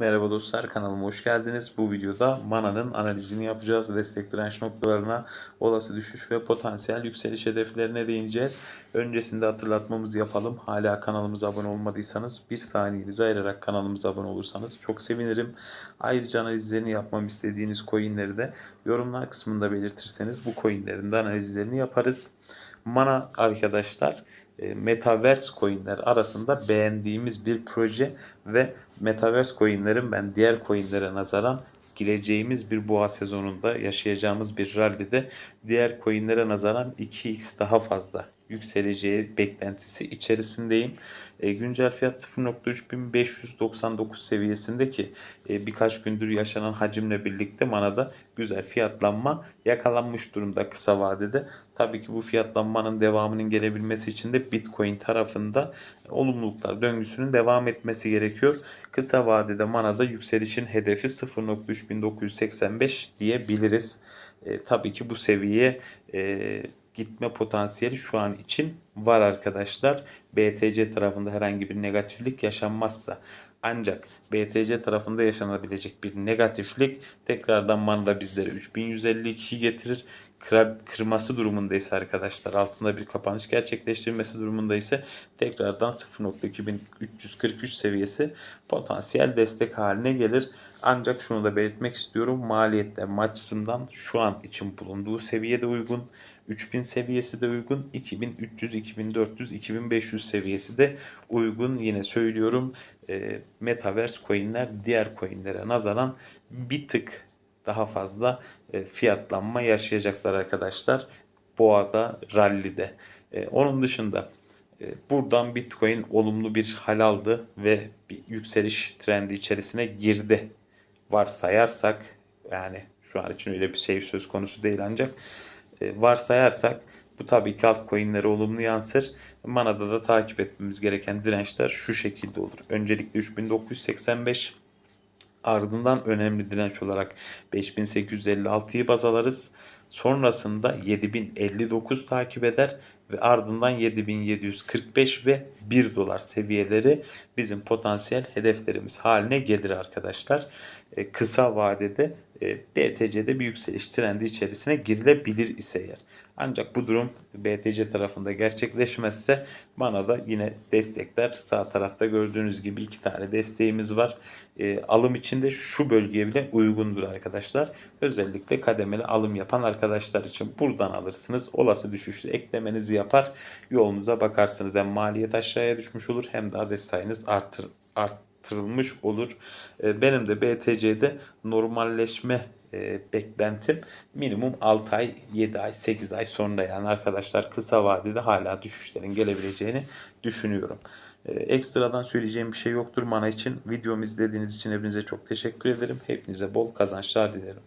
Merhaba dostlar kanalıma hoş geldiniz. Bu videoda Mana'nın analizini yapacağız. Destek direnç noktalarına, olası düşüş ve potansiyel yükseliş hedeflerine değineceğiz. Öncesinde hatırlatmamızı yapalım. Hala kanalımıza abone olmadıysanız bir saniyenizi ayırarak kanalımıza abone olursanız çok sevinirim. Ayrıca analizlerini yapmamı istediğiniz coinleri de yorumlar kısmında belirtirseniz bu coinlerin de analizlerini yaparız. Mana arkadaşlar Metaverse coinler arasında beğendiğimiz bir proje ve Metaverse coinlerin ben diğer coinlere nazaran gireceğimiz bir boğa sezonunda yaşayacağımız bir rallide diğer coinlere nazaran 2x daha fazla yükseleceği beklentisi içerisindeyim. E, güncel fiyat 0.3599 seviyesinde ki e, birkaç gündür yaşanan hacimle birlikte manada güzel fiyatlanma yakalanmış durumda kısa vadede. Tabii ki bu fiyatlanmanın devamının gelebilmesi için de Bitcoin tarafında olumluluklar döngüsünün devam etmesi gerekiyor. Kısa vadede manada yükselişin hedefi 0.3985 diyebiliriz. E, tabii ki bu seviyeye e, gitme potansiyeli şu an için var arkadaşlar. BTC tarafında herhangi bir negatiflik yaşanmazsa. Ancak BTC tarafında yaşanabilecek bir negatiflik tekrardan Manda bizlere 3152 getirir. Kırması durumundaysa arkadaşlar altında bir kapanış gerçekleştirmesi durumunda ise tekrardan 0.2343 seviyesi potansiyel destek haline gelir. Ancak şunu da belirtmek istiyorum. Maliyetler açısından şu an için bulunduğu seviyede uygun. 3000 seviyesi de uygun. 2300, 2400, 2500 seviyesi de uygun. Yine söylüyorum e, Metaverse coinler diğer coinlere nazaran bir tık daha fazla e, fiyatlanma yaşayacaklar arkadaşlar. Boğa'da, rallide. E, onun dışında e, buradan Bitcoin olumlu bir hal aldı ve bir yükseliş trendi içerisine girdi. Varsayarsak yani şu an için öyle bir şey söz konusu değil ancak varsayarsak bu tabii ki altcoin'lere olumlu yansır. Manada da takip etmemiz gereken dirençler şu şekilde olur. Öncelikle 3985 ardından önemli direnç olarak 5856'yı baz alırız. Sonrasında 7059 takip eder ve ardından 7745 ve 1 dolar seviyeleri bizim potansiyel hedeflerimiz haline gelir arkadaşlar. E, kısa vadede BTC'de bir yükseliş trendi içerisine girilebilir ise eğer. Ancak bu durum BTC tarafında gerçekleşmezse bana da yine destekler sağ tarafta gördüğünüz gibi iki tane desteğimiz var. E, alım için de şu bölgeye bile uygundur arkadaşlar. Özellikle kademeli alım yapan arkadaşlar için buradan alırsınız. Olası düşüşlü eklemenizi yapar. Yolunuza bakarsınız. Hem maliyet aşağıya düşmüş olur hem de adet sayınız artır, arttırılmış olur. E, benim de BTC'de normalleşme e, beklentim minimum 6 ay, 7 ay, 8 ay sonra yani arkadaşlar kısa vadede hala düşüşlerin gelebileceğini düşünüyorum. E, ekstradan söyleyeceğim bir şey yoktur mana için. Videomu izlediğiniz için hepinize çok teşekkür ederim. Hepinize bol kazançlar dilerim.